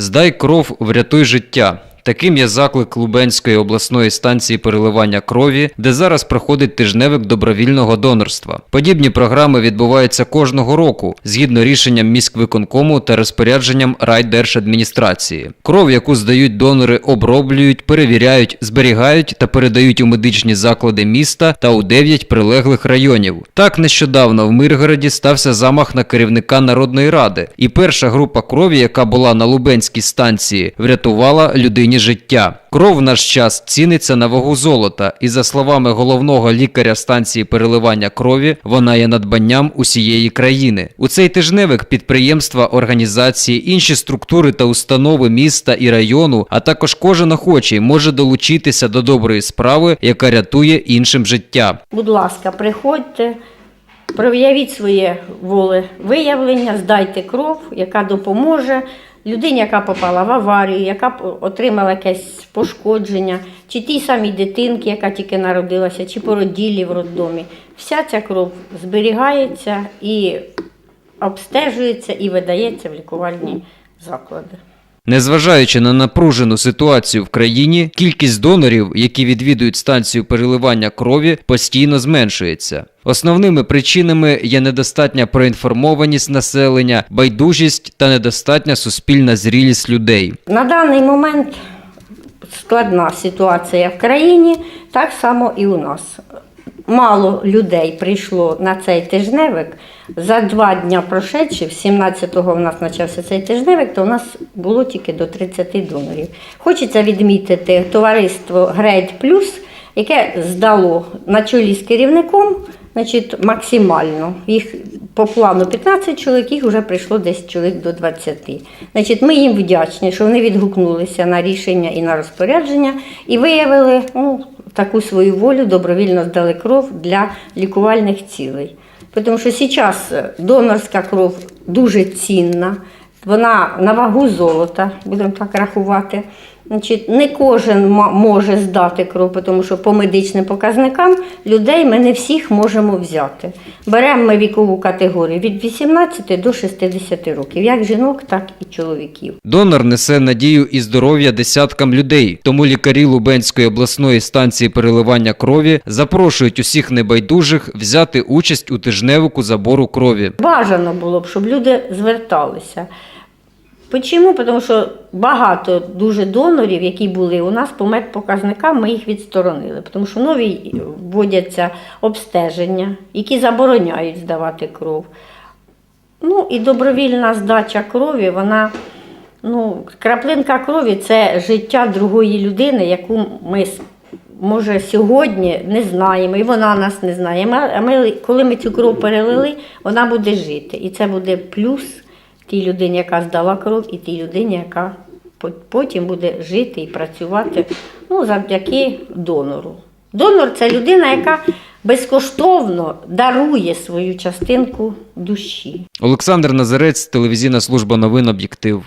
Здай кров, врятуй життя. Таким є заклик Лубенської обласної станції переливання крові, де зараз проходить тижневик добровільного донорства. Подібні програми відбуваються кожного року згідно рішенням міськвиконкому та розпорядженням райдержадміністрації. Кров, яку здають донори, оброблюють, перевіряють, зберігають та передають у медичні заклади міста та у 9 прилеглих районів. Так нещодавно в Миргороді стався замах на керівника народної ради, і перша група крові, яка була на Лубенській станції, врятувала людині життя. Кров в наш час ціниться на вагу золота, і за словами головного лікаря станції переливання крові, вона є надбанням усієї країни. У цей тижневик підприємства, організації, інші структури та установи міста і району, а також кожен охочий може долучитися до доброї справи, яка рятує іншим життя. Будь ласка, приходьте, проявіть своє волевиявлення, здайте кров, яка допоможе людині, яка попала в аварію, яка отримала якесь пошкодження, чи тій самій дитинки, яка тільки народилася, чи породілі в роддомі. Вся ця кров зберігається і обстежується і видається в лікувальні заклади. Незважаючи на напружену ситуацію в країні, кількість донорів, які відвідують станцію переливання крові, постійно зменшується. Основними причинами є недостатня проінформованість населення, байдужість та недостатня суспільна зрілість людей. На даний момент складна ситуація в країні, так само і у нас. Мало людей прийшло на цей тижневик. За два дня прошедши, 17-го в нас почався цей тижневик, то у нас було тільки до 30 донорів. Хочеться відмітити товариство Грейд Плюс, яке здало на чолі з керівником значить, максимально. Їх по плану 15 чоловік, їх вже прийшло десь чоловік до 20. Значить, ми їм вдячні, що вони відгукнулися на рішення і на розпорядження і виявили ну, таку свою волю, добровільно здали кров для лікувальних цілей. Тому що зараз донорська кров дуже цінна, вона на вагу золота, будемо так рахувати. Значить, не кожен може здати кров, тому що по медичним показникам людей ми не всіх можемо взяти. Беремо ми вікову категорію від 18 до 60 років, як жінок, так і чоловіків. Донор несе надію і здоров'я десяткам людей. Тому лікарі Лубенської обласної станції переливання крові запрошують усіх небайдужих взяти участь у тижневику забору крові. Бажано було б, щоб люди зверталися. Чому? Тому що багато дуже донорів, які були у нас по медпоказникам, ми їх відсторонили. Тому що нові вводяться обстеження, які забороняють здавати кров. Ну і добровільна здача крові, вона, ну, краплинка крові це життя другої людини, яку ми може сьогодні не знаємо, і вона нас не знає. А ми, коли ми цю кров перелили, вона буде жити. І це буде плюс тій людині, яка здала кров, і тій людині, яка потім буде жити і працювати ну, завдяки донору. Донор це людина, яка безкоштовно дарує свою частинку душі. Олександр Назарець, телевізійна служба новин Об'єктив.